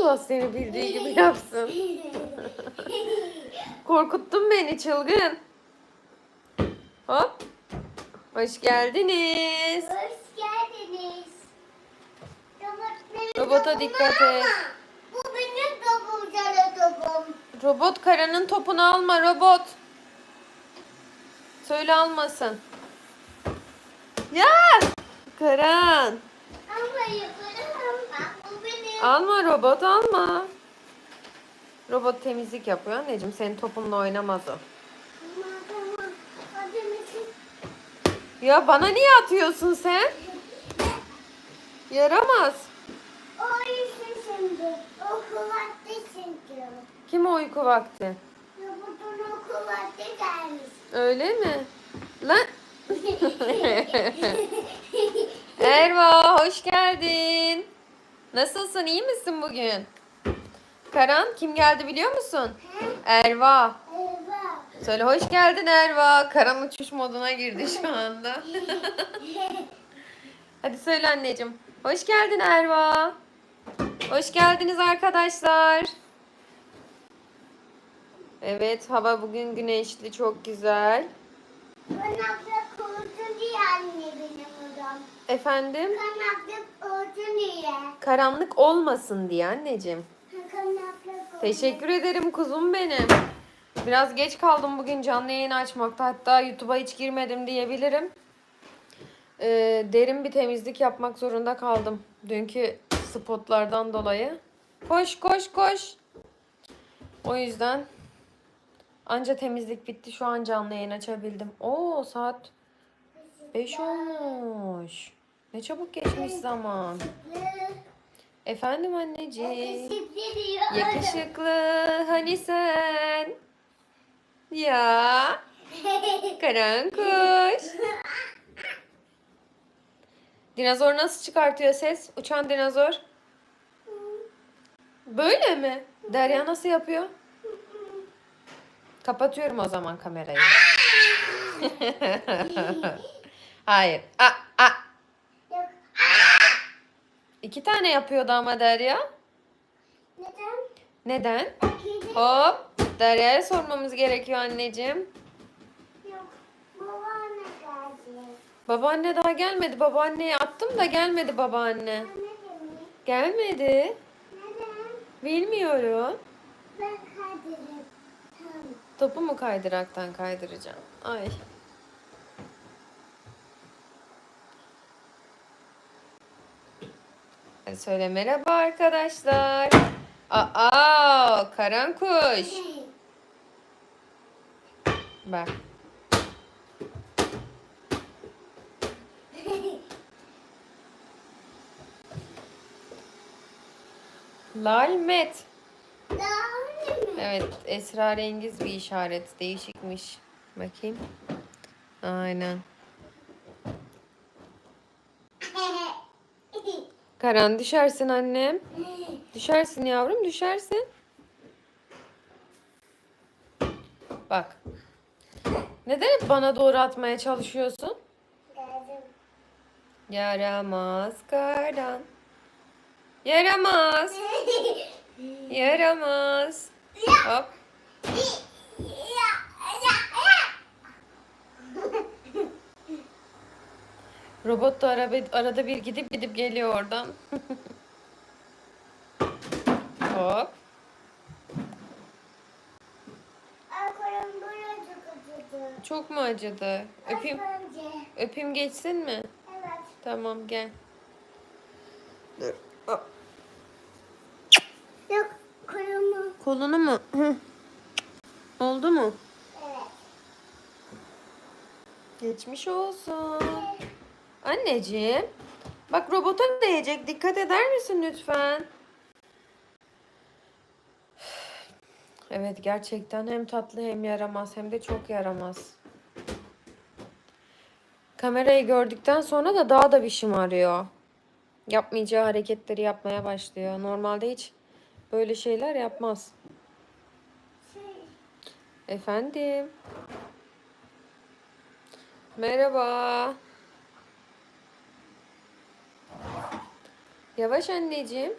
Allah seni bildiği gibi yapsın. Korkuttun beni çılgın. Hop. Hoş geldiniz. Hoş geldiniz. Robotların Robota dikkat et. Bu benim topum, sana topum. Robot karanın topunu alma robot. Söyle almasın. Ya! Karan. Ama yaparım. Alma robot alma. Robot temizlik yapıyor anneciğim. Senin topunla oynamaz o. Ya bana niye atıyorsun sen? Yaramaz. O yüzden şimdi. Okul vakti çünkü. Kim uyku vakti? Robotun okul vakti gelmiş. Öyle mi? Lan. Erva hoş geldin. Nasılsın iyi misin bugün? Karan kim geldi biliyor musun? Erva. Eyvah. Söyle hoş geldin Erva. Karan uçuş moduna girdi şu anda. Hadi söyle anneciğim. Hoş geldin Erva. Hoş geldiniz arkadaşlar. Evet hava bugün güneşli çok güzel. Kanatlık olsun diye anne benim odam. Efendim? Kanatlık olsun diye. Karanlık olmasın diye anneciğim. Teşekkür ederim kuzum benim. Biraz geç kaldım bugün canlı yayın açmakta. Hatta YouTube'a hiç girmedim diyebilirim. Ee, derin bir temizlik yapmak zorunda kaldım. Dünkü spotlardan dolayı. Koş koş koş. O yüzden anca temizlik bitti. Şu an canlı yayın açabildim. Oo saat 5 olmuş. Ne çabuk geçmiş zaman. Efendim anneciğim. Yakışıklı hani sen? Ya karan kuş. Dinozor nasıl çıkartıyor ses? Uçan dinozor. Böyle mi? Derya nasıl yapıyor? Kapatıyorum o zaman kamerayı. Hayır. A, a. Yok. İki tane yapıyordu ama Derya. Neden? Neden? Hop. Derya'ya sormamız gerekiyor anneciğim. yok. Babaanne geldi. Babaanne daha gelmedi. Babaanneye attım da gelmedi babaanne. Gelmedi. Neden? Bilmiyorum. Ben kaydırırım. Topu mu kaydıraktan kaydıracağım? Ay. Söyle merhaba arkadaşlar. Aa, karan kuş. Bak. Lalmet. Evet, esrarengiz bir işaret. Değişikmiş. Bakayım. Aynen. Karan düşersin annem. Düşersin yavrum, düşersin. Bak. Neden hep bana doğru atmaya çalışıyorsun? Geldim. Yaramaz Karan. Yaramaz. Yaramaz. Hop. Robot da araba, arada bir gidip gidip geliyor oradan. Hop. Çok mu acıdı? Öpeyim, öpeyim geçsin mi? Evet. Tamam gel. Dur. Hop. Yok kolumu. Kolunu mu? Hı. Oldu mu? Evet. Geçmiş olsun. Anneciğim. Bak robota değecek. Dikkat eder misin lütfen? Evet gerçekten hem tatlı hem yaramaz hem de çok yaramaz. Kamerayı gördükten sonra da daha da bir şımarıyor. Yapmayacağı hareketleri yapmaya başlıyor. Normalde hiç böyle şeyler yapmaz. Efendim. Merhaba. Yavaş anneciğim.